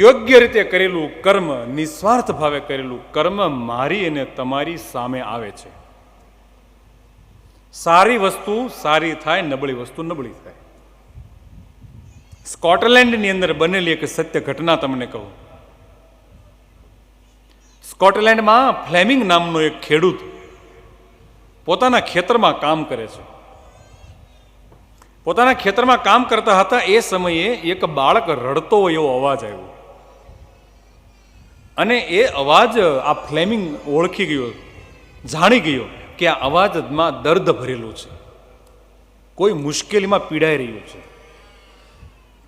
યોગ્ય રીતે કરેલું કર્મ, નિસ્વાર્થ ભાવે કરેલું કર્મ મારી અને તમારી સામે આવે છે. સારી વસ્તુ સારી થાય, નબળી વસ્તુ નબળી થાય. સ્કોટલેન્ડની અંદર બનેલી એક સત્ય ઘટના તમને કહું. સ્કોટલેન્ડમાં ફ્લેમિંગ નામનો એક ખેડૂત પોતાના ખેતરમાં કામ કરે છે. પોતાના ખેતરમાં કામ કરતા હતા એ સમયે એક બાળક રડતો હોય એવો અવાજ આવ્યો. અને એ અવાજ, આ ફ્લેમિંગ ઓળખી ગયો, જાણી ગયો કે આ અવાજમાં દર્દ ભરેલું છે. કોઈ મુશ્કેલીમાં પીડાઈ રહ્યું છે.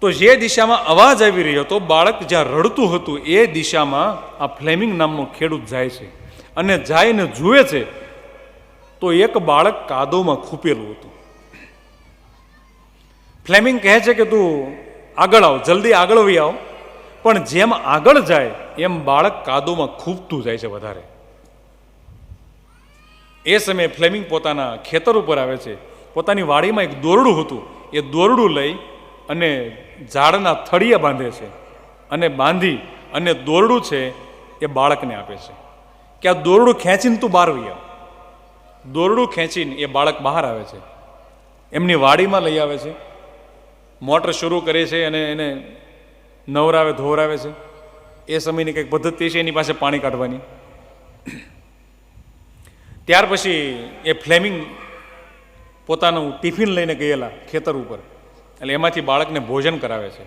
તો જે દિશામાં અવાજ આવી રહ્યો હતો, બાળક જ્યાં રડતું હતું, એ દિશામાં આ ફ્લેમિંગ નામનો ખેડૂત જાય છે. અને જાયને જુએ છે, તો એક બાળક કાદવમાં ખૂપેલું હતું. ફ્લેમિંગ કહે છે કે તું આગળ આવ, જલ્દી આગળ વહી આવ. પણ જેમ આગળ જાય, એમ બાળક કાદુમાં ખૂબતું જાય છે વધારે. એ સમયે ફ્લેમિંગ પોતાના ખેતર ઉપર આવે છે. પોતાની વાડીમાં એક દોરડું હતું. એ દોરડું લઈ અને ઝાડના થળિયા બાંધે છે અને બાંધી અને દોરડું છે એ બાળકને આપે છે. કે આ દોરડું ખેંચીને તું બહાર વહી દોરડું ખેંચીને એ બાળક બહાર આવે છે. એમની વાડીમાં લઈ આવે છે. મોટર શરૂ કરે છે અને એને નવરાવે, ધોવરાવે છે. એ સમયની કંઈક પદ્ધતિ છે, એની પાસે પાણી કાઢવાની. ત્યાર પછી એ ફ્લેમિંગ પોતાનું ટિફિન લઈને ગયેલા ખેતર ઉપર. એટલે એમાંથી બાળકને ભોજન કરાવે છે.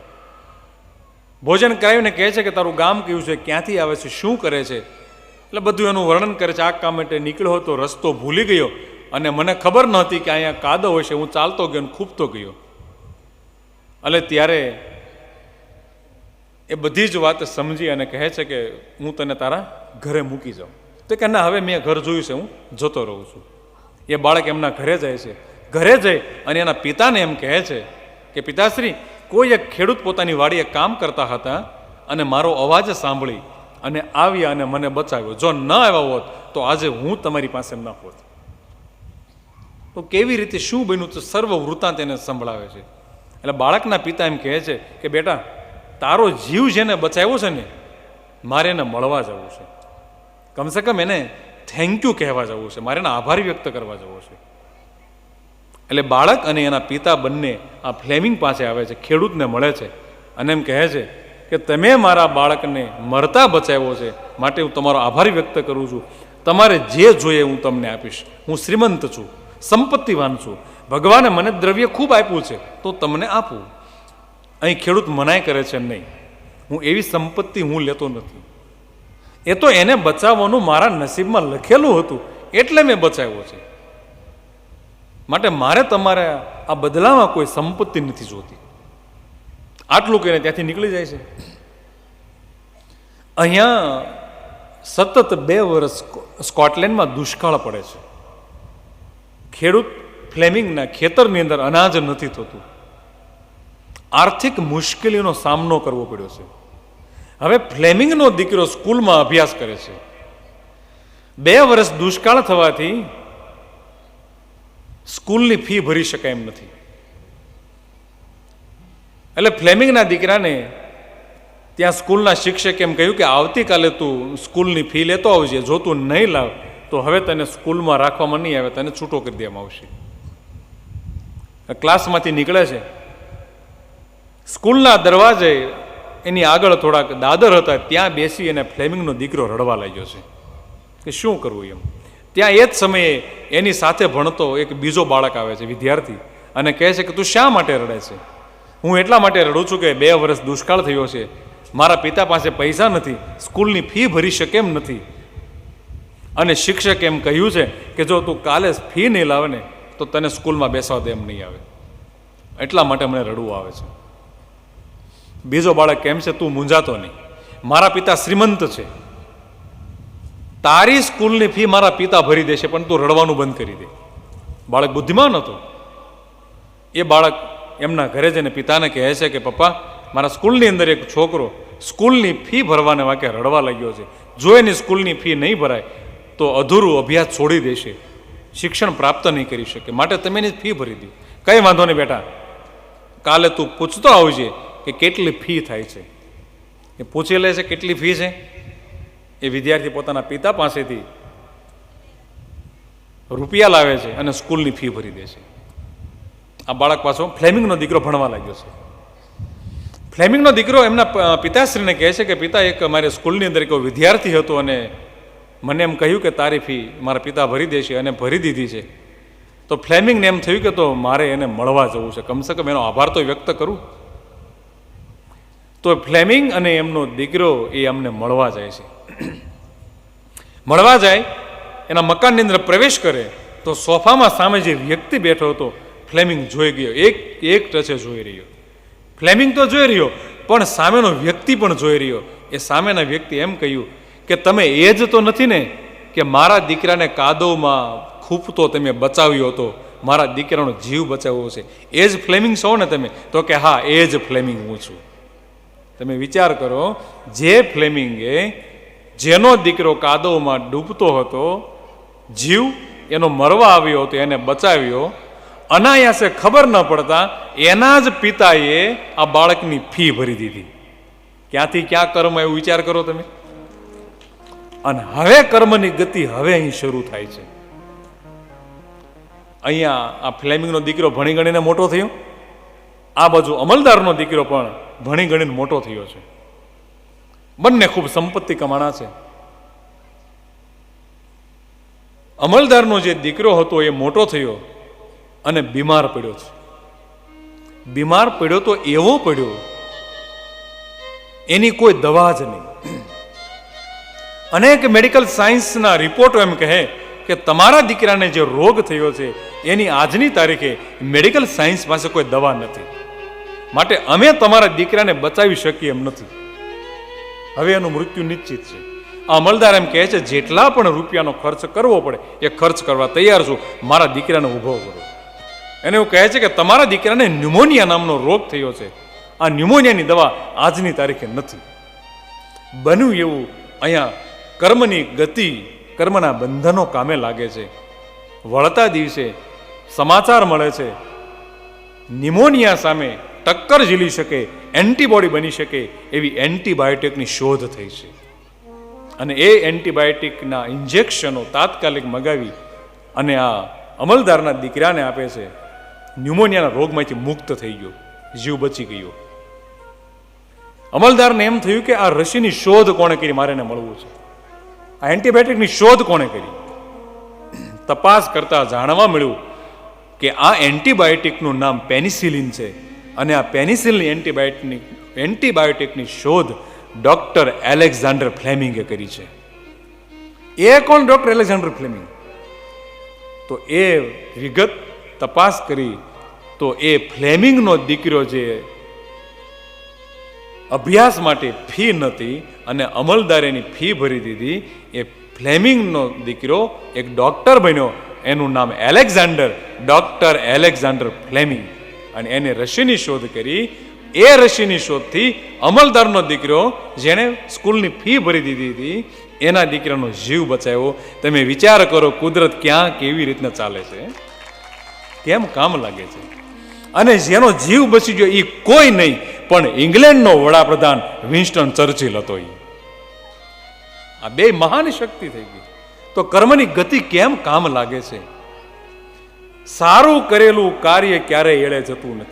ભોજન કરાવીને કહે છે કે, તારું ગામ કયું છે? ક્યાંથી આવે છે? શું કરે છે? એટલે બધું એનું વર્ણન કરે છે. આ કામ માટે નીકળ્યો હતો, રસ્તો ભૂલી ગયો. અને મને ખબર નહોતી કે અહીંયા કાદવ હશે. હું ચાલતો ગયો ખૂબતો ગયો. એટલે ત્યારે એ બધી જ વાત સમજી અને કહે છે કે હું તને તારા ઘરે મૂકી જાઉં. તો કે ના, હવે મેં ઘર જોયું છે, હું જતો રહું છું. એ બાળક એમના ઘરે જાય છે. ઘરે જઈ અને એના પિતાને એમ કહે છે કે, પિતાશ્રી, કોઈ એક ખેડૂત પોતાની વાડીએ કામ કરતા હતા અને મારો અવાજ સાંભળી અને આવ્યા અને મને બચાવ્યો. જો ન આવ્યા હોત, તો આજે હું તમારી પાસે ન હોત. તો કેવી રીતે શું બન્યું તો સર્વ વૃત્તાંત એને સંભળાવે છે. એટલે બાળકના પિતા એમ કહે છે કે, બેટા તારો જીવ જેને બચાવ્યો છે ને, મારે એને મળવા જવું છે. કમસે કમ એને થેન્ક યુ કહેવા જવું છે. મારે એને આભાર વ્યક્ત કરવા જવો છે. એટલે બાળક અને એના પિતા બંને આ ફ્લેમિંગ પાસે આવે છે, ખેડૂતને મળે છે અને એમ કહે છે કે તમે મારા બાળકને મરતા બચાવ્યો છે માટે હું તમારો આભાર વ્યક્ત કરું છું. તમારે જે જોઈએ હું તમને આપીશ. હું શ્રીમંત છું, સંપત્તિવાન છું. ભગવાને મને દ્રવ્ય ખૂબ આપ્યું છે, તો તમને આપું. અહીં ખેડૂત મનાય કરે છે નહીં. હું એવી સંપત્તિ હું લેતો નથી. એ તો એને બચાવવાનું મારા નસીબમાં લખેલું હતું, એટલે મેં બચાવ્યો છે. માટે મારે તમારે આ બદલામાં કોઈ સંપત્તિ નથી જોતી. આટલું કહીને ત્યાંથી નીકળી જાય છે. અહીંયા સતત બે વર્ષ સ્કોટલેન્ડમાં દુષ્કાળ પડે છે. ખેડૂત ફ્લેમિંગના ખેતરની અંદર અનાજ નથી થતું. આર્થિક મુશ્કેલીનો સામનો કરવો પડ્યો છે. હવે ફ્લેમિંગનો દીકરો સ્કૂલમાં અભ્યાસ કરે છે. બે વર્ષ દુષ્કાળ થવાથી સ્કૂલની ફી ભરી શકાય એમ નથી. એટલે ફ્લેમિંગના દીકરાને ત્યાં સ્કૂલના શિક્ષકે એમ કહ્યું કે આવતીકાલે તું સ્કૂલની ફી લેતો આવજે, જો તું નહીં લાવ, તો હવે તને સ્કૂલમાં રાખવામાં નહીં આવે, તને છૂટો કરી દેવામાં આવશે. ક્લાસમાંથી નીકળે છે. સ્કૂલના દરવાજે એની આગળ થોડાક દાદર હતા, ત્યાં બેસી અને ફ્લેમિંગનો દીકરો રડવા લાગ્યો છે. કે શું કરવું એમ? ત્યાં એ જ સમયે એની સાથે ભણતો એક બીજો બાળક આવે છે, વિદ્યાર્થી, અને કહે છે કે તું શા માટે રડે છે? હું એટલા માટે રડું છું કે બે વર્ષ દુષ્કાળ થયો છે. મારા પિતા પાસે પૈસા નથી, સ્કૂલની ફી ભરી શકે એમ નથી. અને શિક્ષકે એમ કહ્યું છે કે જો તું કાલે ફી નહીં લાવે ને, તો તને સ્કૂલમાં બેસવા દે એમ નહીં આવે. એટલા માટે મને રડવું આવે છે. બીજો બાળક કેમ છે, તું મૂંઝાતો નહીં. મારા પિતા શ્રીમંત છે. તારી સ્કૂલની ફી મારા પિતા ભરી દેશે, પણ તું રડવાનું બંધ કરી દે. બાળક બુદ્ધિમાન હતો. એ બાળક એમના ઘરે જઈને પિતાને કહે છે કે, પપ્પા, મારા સ્કૂલની અંદર એક છોકરો સ્કૂલની ફી ભરવાને વાંકે રડવા લાગ્યો છે. જો એની સ્કૂલની ફી નહીં ભરાય, તો અધૂરું અભ્યાસ છોડી દેશે. શિક્ષણ પ્રાપ્ત નહીં કરી શકે. માટે તમે એની ફી ભરી દો. કંઈ વાંધો નહીં બેટા. કાલે તું પૂછતો આવજે કે કેટલી ફી થાય છે? એ પૂછી લે છે કેટલી ફી છે? એ વિદ્યાર્થી પોતાના પિતા પાસેથી રૂપિયા લાવે છે અને સ્કૂલની ફી ભરી દે છે. આ બાળક પાછો ફ્લેમિંગનો દીકરો ભણવા લાગ્યો છે. ફ્લેમિંગનો દીકરો એમના પિતાશ્રીને કહે છે કે, પિતા, એક મારે સ્કૂલની અંદર એક વિદ્યાર્થી હતો અને મને એમ કહ્યું કે તારી ફી મારા પિતા ભરી દેશે અને ભરી દીધી છે. તો ફ્લેમિંગને એમ થયું કે તો મારે એને મળવા જવું છે. કમસે કમ એનો આભાર તો વ્યક્ત કરું. તો ફ્લેમિંગ અને એમનો દીકરો એ અમને મળવા જાય છે. મળવા જાય, એના મકાનની અંદર પ્રવેશ કરે, તો સોફામાં સામે જે વ્યક્તિ બેઠો હતો, ફ્લેમિંગ જોઈ ગયો. એક એક ટચે જોઈ રહ્યો. ફ્લેમિંગ તો જોઈ રહ્યો, પણ સામેનો વ્યક્તિ પણ જોઈ રહ્યો. એ સામેના વ્યક્તિ એમ કહ્યું કે, તમે એ જ તો નથી ને કે મારા દીકરાને કાદવમાં ખૂપતો તમે બચાવ્યો હતો. મારા દીકરાનો જીવ બચાવ્યો છે. એ જ ફ્લેમિંગ છો ને તમે? તો કે, હા, એ જ ફ્લેમિંગ હું છું. તમે વિચાર કરો, જે ફ્લેમિંગે જેનો દીકરો કાદવમાં ડૂબતો હતો, જીવ એનો મરવા આવ્યો હતો, એને બચાવ્યો, અનાયાસે ખબર ન પડતા એના જ પિતાએ આ બાળકની ફી ભરી દીધી. ક્યાંથી ક્યાં કર્મ એવું વિચાર કરો તમે? અને હવે કર્મની ગતિ હવે અહીં શરૂ થાય છે. અહીંયા આ ફ્લેમિંગનો દીકરો ભણી ગણીને મોટો થયો? આ બાજુ અમલદારનો દીકરો પણ ભણી ગણીને મોટો થયો છે. બંને ખૂબ સંપત્તિ કમાણા છે. અમલદારનો જે દીકરો હતો એ મોટો થયો અને બીમાર પડ્યો છે. બીમાર પડ્યો તો એવો પડ્યો, એની કોઈ દવા જ નહીં. અનેક મેડિકલ સાયન્સના રિપોર્ટો એમ કહે કે તમારા દીકરાને જે રોગ થયો છે, એની આજની તારીખે મેડિકલ સાયન્સ પાસે કોઈ દવા નથી. માટે અમે તમારા દીકરાને બચાવી શકીએ એમ નથી. હવે એનું મૃત્યુ નિશ્ચિત છે. અમલદાર એમ કહે છે, જેટલા પણ રૂપિયાનો ખર્ચ કરવો પડે, એ ખર્ચ કરવા તૈયાર છું. મારા દીકરાને ઊભો કરો. એને એવું કહે છે કે, તમારા દીકરાને ન્યુમોનિયા નામનો રોગ થયો છે. આ ન્યુમોનિયાની દવા આજની તારીખે નથી. બન્યું એવું અહીંયા કર્મની ગતિ, કર્મના બંધનો કામે લાગે છે. વળતા દિવસે સમાચાર મળે છે નિમોનિયા સામે ટક્કર ઝીલી શકે, એન્ટીબોડી બની શકે, એવી એન્ટીબાયોટિકની શોધ થઈ છે. અને એ એન્ટીબાયોટિકના ઇન્જેક્શનો તાત્કાલિક મગાવી અને આ અમલદારના દીકરાને આપે છે, ન્યુમોનિયાના રોગમાંથી મુક્ત થઈ ગયો, જીવ બચી ગયો. અમલદારને એમ થયું કે આ રસીની શોધ કોણે કરી, મારે એને મળવું છે. આ એન્ટીબાયોટિકની શોધ કોણે કરી? તપાસ કરતા જાણવા મળ્યું કે આ એન્ટીબાયોટિકનું નામ પેનિસિલિન છે. અને આ પેનિસિલની એન્ટીબાયોટિકની એન્ટીબાયોટિકની શોધ ડોક્ટર એલેક્ઝાન્ડર ફ્લેમિંગે કરી છે. એ કોણ ડોક્ટર એલેક્ઝાન્ડર ફ્લેમિંગ? તો એ વિગત તપાસ કરી, તો એ ફ્લેમિંગનો દીકરો જે અભ્યાસ માટે ફી નહોતી અને અમલદારીની ફી ભરી દીધી, એ ફ્લેમિંગનો દીકરો એક ડોક્ટર બન્યો. એનું નામ એલેક્ઝાન્ડર, ડોક્ટર એલેક્ઝાન્ડર ફ્લેમિંગ. અને એને રશિની શોધ કરી. એ રશિની શોધથી અમલદારનો દીકરો, જેણે સ્કૂલની ફી ભરી દીધી હતી, એના દીકરાનો જીવ બચાવ્યો. તમે વિચાર કરો કુદરત ક્યાં કેવી રીતના ચાલે છે. કેમ કામ લાગે છે. અને જેનો જીવ બચી ગયો એ કોઈ નહીં, પણ ઇંગ્લેન્ડનો વડાપ્રધાન વિન્સ્ટન ચર્ચિલ હતો એ આ બે મહાન શક્તિ થઈ ગઈ. તો કર્મની ગતિ કેમ કામ લાગે છે. સારું કરેલું કાર્ય ક્યારેય એળે જતું નથી.